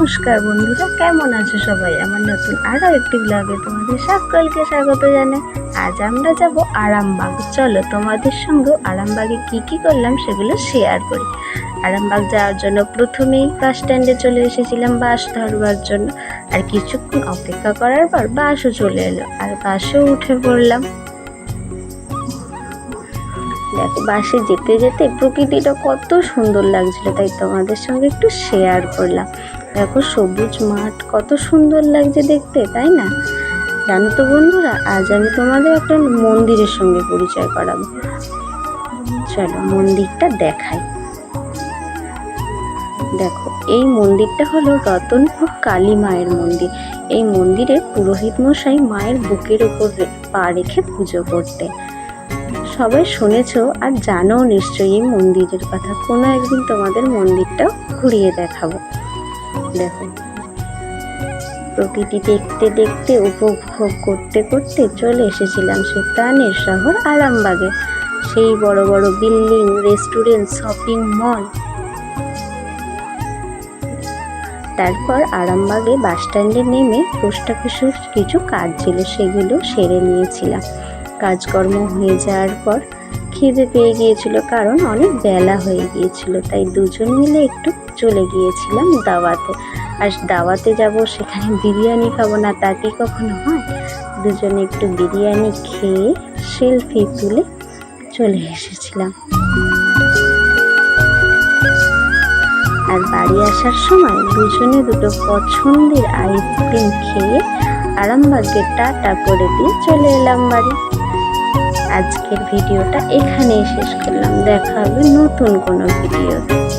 নমস্কার বন্ধুরা, কেমন আছো সবাই? আমার নতুন আরও একটি ব্লগে তোমাদের সকলকে স্বাগত জানাই। আজ আমরা যাব আরামবাগ। চলো, তোমাদের সঙ্গেও আরামবাগে কি কি করলাম সেগুলো শেয়ার করি। আরামবাগ যাওয়ার জন্য প্রথমেই বাস স্ট্যান্ডে চলে এসেছিলাম বাস ধরবার জন্য। আর কিছুক্ষণ অপেক্ষা করার পর বাসও চলে এলো। আর বাসেও উঠে পড়লাম। দেখো বাসে যেতে যেতে প্রকৃতিটা কত সুন্দর লাগছিল, তাই তোমাদের সঙ্গে একটু শেয়ার করলাম। দেখো সবুজ মাঠ, কত সুন্দর লাগছে দেখতে, তাই না? জানো তো বন্ধুরা, আজ আমি তোমাদের একটা মন্দিরের সঙ্গে পরিচয় করাবো। চলো মন্দিরটা দেখাই। দেখো, এই মন্দিরটা হলো রতনপুর কালী মায়ের মন্দির। এই মন্দিরে পুরোহিত মশাই মায়ের বুকের ওপর পা রেখে পুজো করতে। সবাই শুনেছ আর জানো নিশ্চয়ই এই মন্দিরের কথা। কোনো একদিন তোমাদের মন্দিরটাও ঘুরিয়ে দেখাবো। দেখো। প্রকৃতি দেখতে দেখতে, উপভোগ করতে করতে চলে এসেছিলাম সে প্রাণের শহর আরামবাগে, সেই বড় বড় বিল্ডিং, রেস্টুরেন্ট, শপিং মল। তারপর আরামবাগে বাস স্ট্যান্ডে নেমে অফিসের কিছু কাজ ছিল, সেগুলো সেরে নিয়েছিলাম। কাজকর্ম হয়ে যাওয়ার পর খিদে পেয়ে গিয়েছিল, কারণ অনেক বেলা হয়ে গিয়েছিল, তাই দুজন মিলে একটু চলে গিয়েছিলাম দাওয়াতে। আর দাওয়াতে যাব সেখানে বিরিয়ানি খাব না, তা কি কখনো হয়? দুজনে একটু বিরিয়ানি খেয়ে সেলফি তুলে চলে এসেছিলাম। আর বাড়ি আসার সময় দুজনে দুটো পছন্দের আইসক্রিম খেয়ে আরামবাগকে টাটা করে দিয়ে চলে এলাম বাড়ি। আজকের ভিডিওটা এখানেই শেষ করলাম। দেখা হবে নতুন কোনো ভিডিওতে।